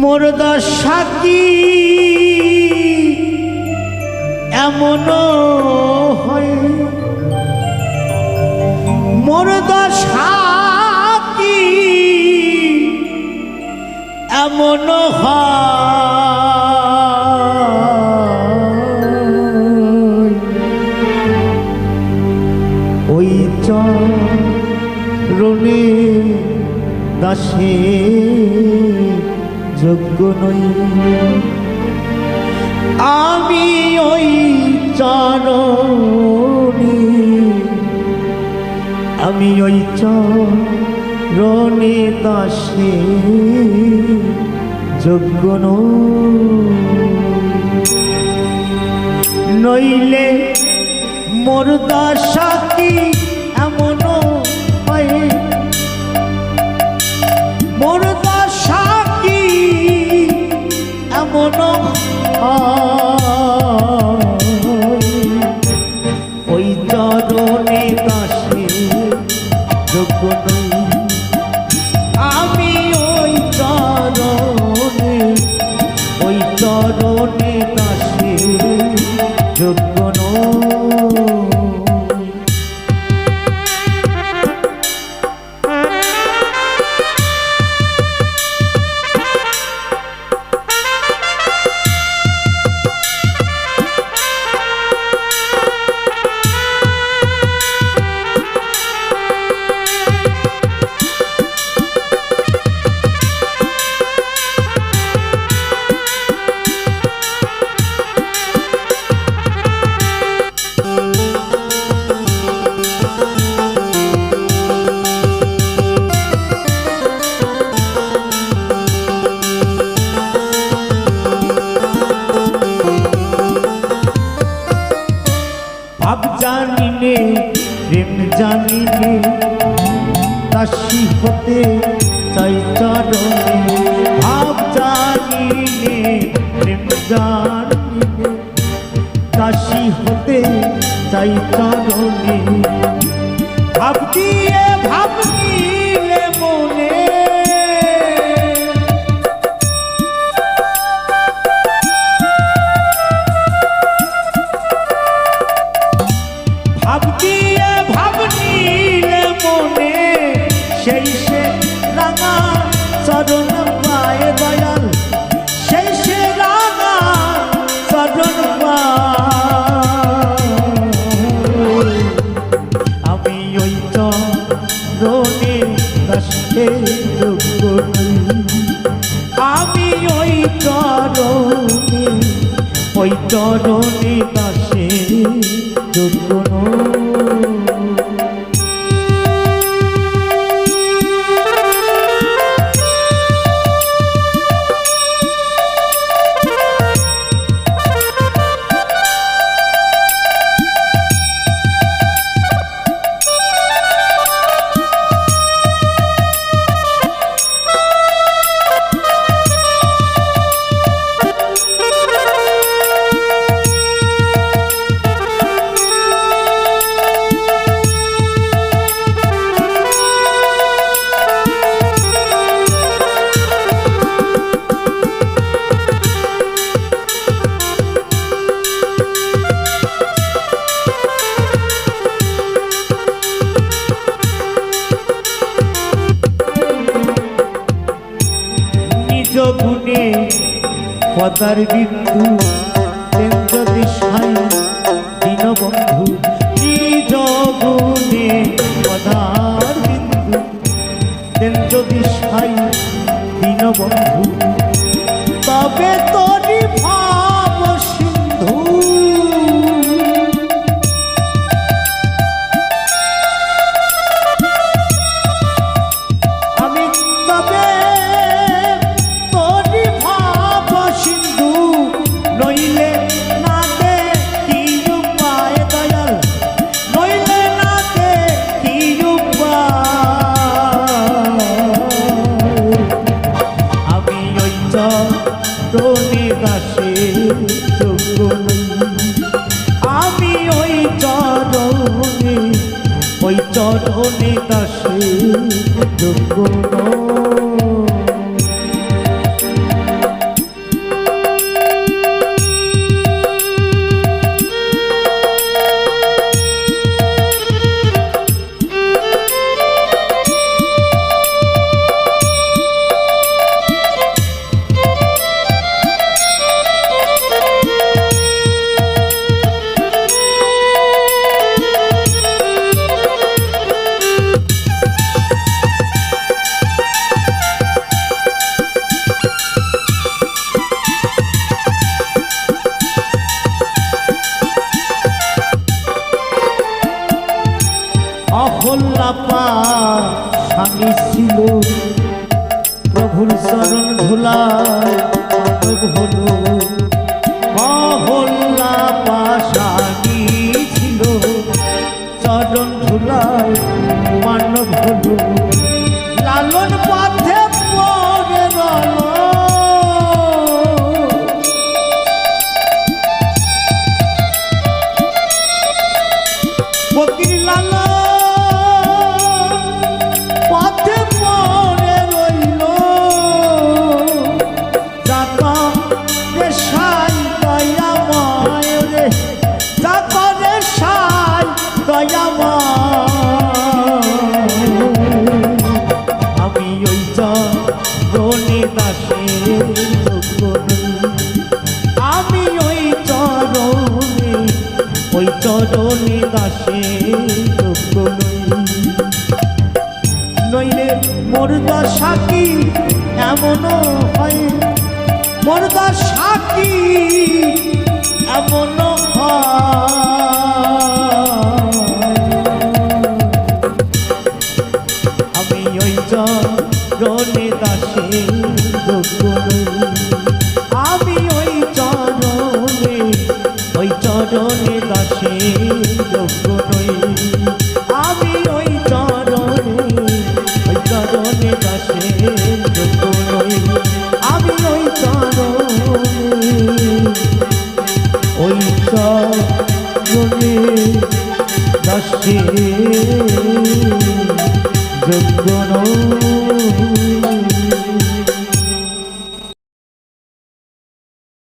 মোর দশাকি এমন হয়। মোর দশাকি এমন ওই চরণে দাসে যোগ্য নই। আমি ওই চরণে। আমি ওই চরণে দাসে। যোগ্য নইলে মোর দশা ওই চরণে দাসে যোগ্য নই। আমি ওই চরণে ওই চরণে ভাব জানি নে প্রেম জানি নে দাসী হতে চাই চরণে। ভাব জানি নে প্রেম জানি নে দাসী হতে চাই চরণে। ভাব দিয়ে, ভাব নিলে চরণে দাসে গুণে পদার বিন্দু যদি সাই দীনবন্ধু নিজ পদার বিন্দু যদি সাই দীনবন্ধু, তবে তোরি ভাব সিন্ধু। আমি তবে চরণে দাসে যোগ্য অহল্লাপা স্বামী ছিল। প্রভুর চরণ ধুলায় হলো। অহল্লাপা স্বামী ছিল। চরণ ধুলায় মানব হলো। লালন পথে পড়ে রলো। চরণে দাসে যোগ্য নইলে মোর দশা কি? এমনও ওই চরণে দাসে যোগ্য নই। আমি ওই চরণে ওই চরণে দাসে যোগ্য নই। আমি ওই চরণে ওই চরণে দাসে